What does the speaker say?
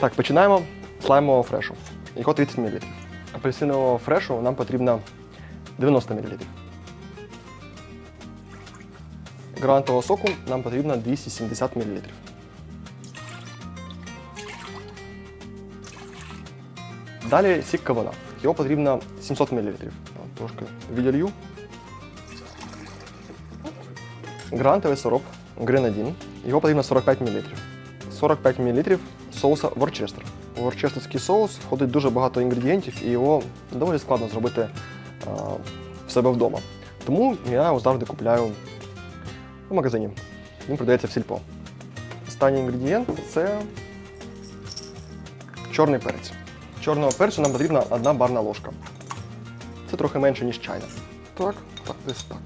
Так, починаємо з слаймового фрешу. Його 30 мл. Апельсинового фрешу нам потрібно 90 мл. Гранатового соку нам потрібно 270 мл. Далі сік кавуна. Його потрібно 700 мл. Трошки віділью. Гранатовий сироп гренадін. Його потрібно 45 мл. 45 мл соуса Ворчестер. У ворчестерський соус входить дуже багато інгредієнтів, і його доволі складно зробити а, в себе вдома. Тому я його завжди купляю в магазині. Він продається в сільпо. Останній інгредієнт це чорний перець. Чорного перцю нам потрібна одна барна ложка. Це трохи менше, ніж чайна. Так, так, десь так.